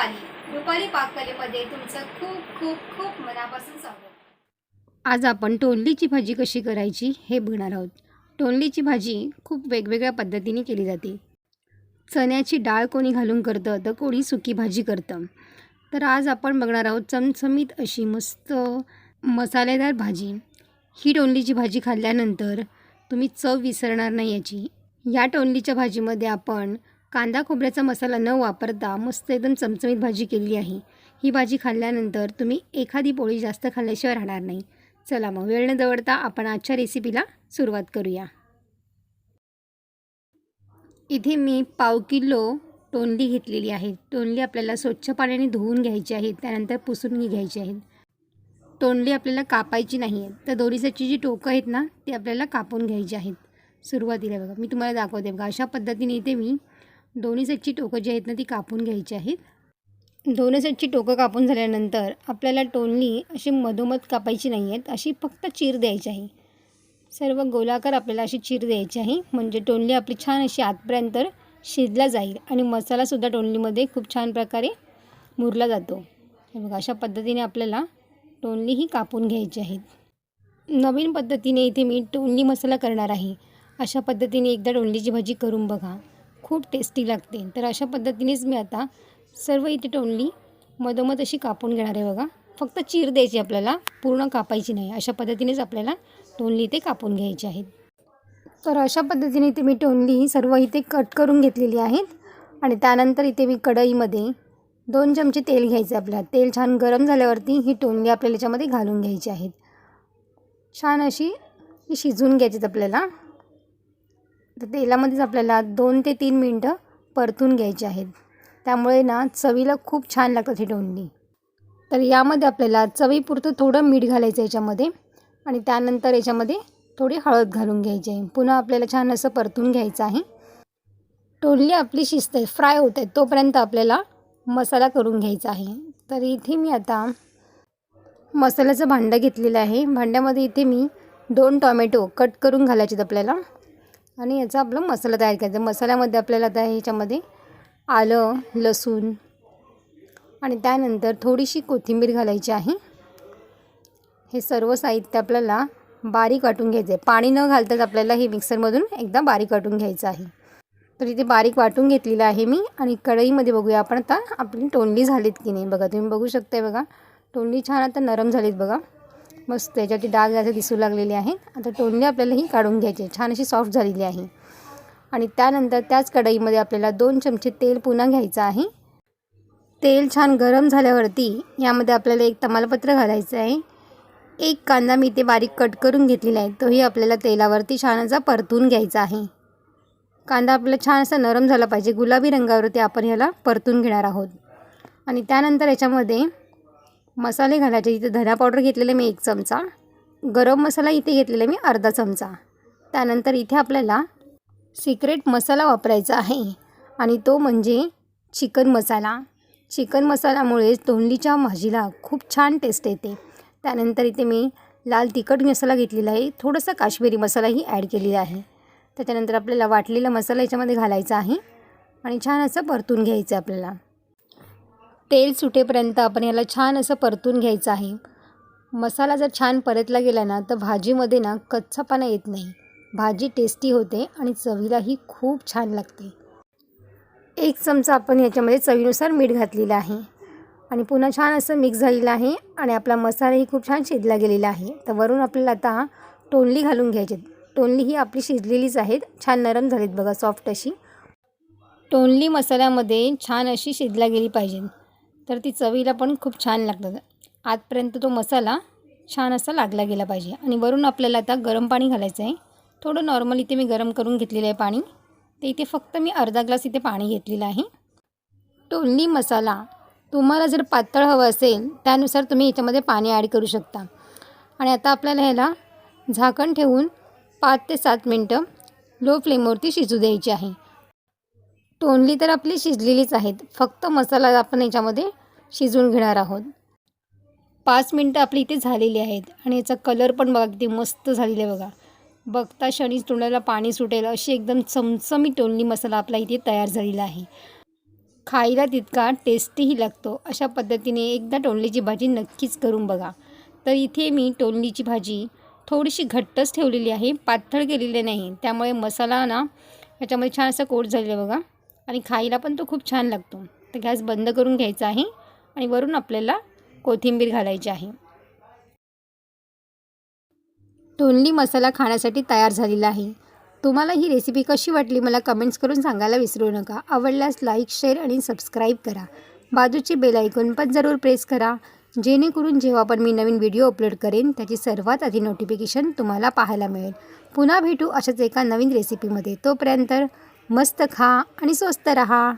रुपाली. रुपाली पाककलेमध्ये तुमचं खूप खूप खूप मनापासून स्वागत. आज आपण टोंडलीची भाजी कशी करायची हे बघणार आहोत. टोंडलीची भाजी खूप वेगवेगळ्या पद्धतीने केली जाते. चण्याची डाळ कोणी घालून करतं तर कोणी सुकी भाजी करतं. तर आज आपण बघणार आहोत चमचमीत अशी मस्त मसालेदार भाजी. ही टोंडलीची भाजी खाल्ल्यानंतर तुम्ही चव विसरणार नाही याची. या टोंडलीच्या भाजीमध्ये आपण कांदा खोबऱ्याचा मसाला न वापरता मस्त एकदम चमचमीत भाजी केली आहे. ही भाजी खाल्ल्यानंतर तुम्ही एखादी पोळी जास्त खाल्ल्याशिवाय राहणार नाही. चला मग वेळ न दवडता आपण आजच्या रेसिपीला सुरुवात करूया. इथे मी पाव किलो टोनली घेतलेली आहे. टोनली आपल्याला स्वच्छ पाण्याने धुवून घ्यायची आहे. त्यानंतर पुसून घ्यायची आहे. तोंडली आपल्याला कापायची नाही. आहे तर दोरीसाची जी टोकं आहेत ना ती आपल्याला कापून घ्यायची आहेत. सुरुवातीला बघा मी तुम्हाला दाखवते बघा. अशा पद्धतीने इथे मी दोन्ही सेटची टोकं जी आहेत ना ती कापून घ्यायची आहेत. दोन्ही सेटची टोकं कापून झाल्यानंतर आपल्याला टोनली अशी मधोमध कापायची नाही आहेत अशी फक्त चीर द्यायची आहे. सर्व गोलाकार आपल्याला अशी चीर द्यायची आहे. म्हणजे टोनली आपली छान अशी आतपर्यंत शिजला जाईल आणि मसालासुद्धा टोनलीमध्ये खूप छान प्रकारे मुरला जातो. हे बघा अशा पद्धतीने आपल्याला टोनली ही कापून घ्यायची आहेत. नवीन पद्धतीने इथे मी टोनली मसाला करणार आहे. अशा पद्धतीने एकदा टोनलीची भाजी करून बघा. खूप टेस्टी लागते. तर अशा पद्धतीनेच मी आता सर्व इथे टोनली मधोमध अशी कापून घेणार आहे बघा. फक्त चीर द्यायची आपल्याला पूर्ण कापायची नाही. अशा पद्धतीनेच आपल्याला टोनली इथे कापून घ्यायची आहेत तर अशा पद्धतीने इथे मी टोनली ही सर्व इथे कट करून घेतलेली आहेत. आणि त्यानंतर इथे मी कढईमध्ये दोन चमचे तेल घ्यायचे आपल्याला. तेल छान गरम झाल्यावरती ही टोनली आपल्याला याच्यामध्ये घालून घ्यायची आहेत छान अशी ही शिजवून घ्यायची आपल्याला. तर तेलामध्येच आपल्याला दोन ते तीन मिनटं परतून घ्यायची आहेत. त्यामुळे ना चवीला खूप छान लागतात ही टोंडली तर यामध्ये आपल्याला चवीपुरतं थोडं मीठ घालायचं याच्यामध्ये आणि त्यानंतर याच्यामध्ये थोडी हळद घालून घ्यायची. आहे पुन्हा आपल्याला छान असं परतून घ्यायचं आहे. टोंडली आपली शिजते फ्राय होते तोपर्यंत आपल्याला मसाला करून घ्यायचा आहे. तर इथे मी आता मसाल्याचं भांडं घेतलेलं आहे. भांड्यामध्ये इथे मी दोन टॉमॅटो कट करून घालायचे आहेत आपल्याला. आणि याचा आपला मसाला तयार करायचा. मसाल्यामध्ये आपल्याला आता ह्याच्यामध्ये आलं लसूण आणि त्यानंतर थोडीशी कोथिंबीर घालायची आहे. हे सर्व साहित्य आपल्याला बारीक वाटून घ्यायचं आहे पाणी न घालताच आपल्याला हे मिक्सरमधून एकदा बारीक वाटून घ्यायचं आहे. तर इथे बारीक वाटून घेतलेलं आहे मी आणि कढईमध्ये बघूया आपण आता आपली तोंडली झालीत की नाही. बघा तुम्ही बघू शकताय बघा. तोंडली छान आता नरम झालीत बघा. मस्त याच्यावरती डाग जास्त दिसू लागलेले आहेत आता तोंडली आपल्याला ही काढून घ्यायची आहे. छान अशी सॉफ्ट झालेली आहे. आणि त्यानंतर त्याच कढईमध्ये आपल्याला दोन चमचे तेल पुन्हा घ्यायचं आहे. तेल छान गरम झाल्यावरती यामध्ये आपल्याला एक तमालपत्र घालायचं आहे. एक कांदा मी ते बारीक कट करून घेतलेला आहे. तोही आपल्याला तेलावरती छान असा परतून घ्यायचा आहे. कांदा आपल्याला छान असा नरम झाला पाहिजे. गुलाबी रंगावरती आपण ह्याला परतून घेणार आहोत. आणि त्यानंतर याच्यामध्ये मसाले घालायचे. इथे धना पावडर घेतलेले मी एक चमचा. गरम मसाला इथे घेतलेला मी अर्धा चमचा. त्यानंतर इथे आपल्याला सिक्रेट मसाला वापरायचा आहे. आणि तो म्हणजे चिकन मसाला. चिकन मसाल्यामुळे तोंडलीच्या भाजीला खूप छान टेस्ट येते. त्यानंतर इथे मी लाल तिखट मसाला घेतलेला आहे. थोडंसं काश्मीरी मसालाही ॲड केलेला आहे. त्याच्यानंतर आपल्याला वाटलेला मसाला याच्यामध्ये घालायचा आहे. आणि छान असं परतून घ्यायचं आहे आपल्याला. तेल सुटेपर्यंत आपण याला छान असं परतून घ्यायचं आहे. मसाला जर छान परतला गेला ना तर भाजीमध्ये ना कच्चापणा येत नाही. भाजी टेस्टी होते आणि चवीलाही खूप छान लागते. एक चमचा आपण याच्यामध्ये चवीनुसार मीठ घातलेलं आहे. आणि पुन्हा छान असं मिक्स झालेलं आहे आणि आपला मसालाही खूप छान शिजला गेलेला आहे. तर वरून आपल्याला आता टोनली घालून घ्यायची टोनली ही आपली शिजलेलीच आहेत. छान नरम झालीत बघा सॉफ्ट अशी. टोनली मसाल्यामध्ये छान अशी शिजला गेली पाहिजे. तर ती चवीला पण खूप छान लागतात. आतपर्यंत तो मसाला छान असा लागला गेला पाहिजे. आणि वरून आपल्याला आता गरम पाणी घालायचं आहे. थोडं नॉर्मल इथे मी गरम करून घेतलेलं आहे पाणी. ते इथे फक्त मी अर्धा ग्लास इथे पाणी घेतलेलं आहे. टोलनी मसाला तुम्हाला जर पातळ हवं असेल त्यानुसार तुम्ही याच्यामध्ये पाणी ॲड करू शकता. आणि आता आपल्याला ह्याला झाकण ठेवून पाच ते सात मिनटं लो फ्लेमवरती शिजू द्यायची आहे. टोनली तर आपली शिजलेलीच आहेत. फक्त मसाला आपण याच्यामध्ये शिजवून घेणार आहोत. पाच मिनटं आपली इथे झालेली आहेत आणि याचा कलर पण बघा किती मस्त झालेला आहे बघा. बघता क्षणीच तोंडाला पाणी सुटेल अशी एकदम चमचमी टोलणी मसाला आपला इथे तयार झालेला आहे. खायला तितका टेस्टीही लागतो. अशा पद्धतीने एकदा टोंडलीची भाजी नक्कीच करून बघा. तर इथे मी टोंडलीची भाजी थोडीशी घट्टच ठेवलेली आहे. पातळ केलेली नाही. त्यामुळे मसाला ना याच्यामध्ये छान असा कोट झालेला आहे बघा. आणि खायला पण तो खूप छान लागतो. तर गॅस बंद करून घ्यायचा आहे. आणि वरून आपल्याला कोथिंबीर घालायची आहे. तोंडली मसाला खाण्यासाठी तयार झालेला आहे. तुम्हाला ही रेसिपी कशी वाटली मला कमेंट्स करून सांगायला विसरू नका. आवडल्यास लाईक शेअर आणि सबस्क्राईब करा. बाजूची बेल ऐकून पण जरूर प्रेस करा. जेणेकरून जेव्हा पण मी नवीन व्हिडिओ अपलोड करेन त्याची सर्वात आधी नोटिफिकेशन तुम्हाला पाहायला मिळेल. पुन्हा भेटू अशाच एका नवीन रेसिपीमध्ये तोपर्यंत मस्त खा आणि स्वस्त रहा.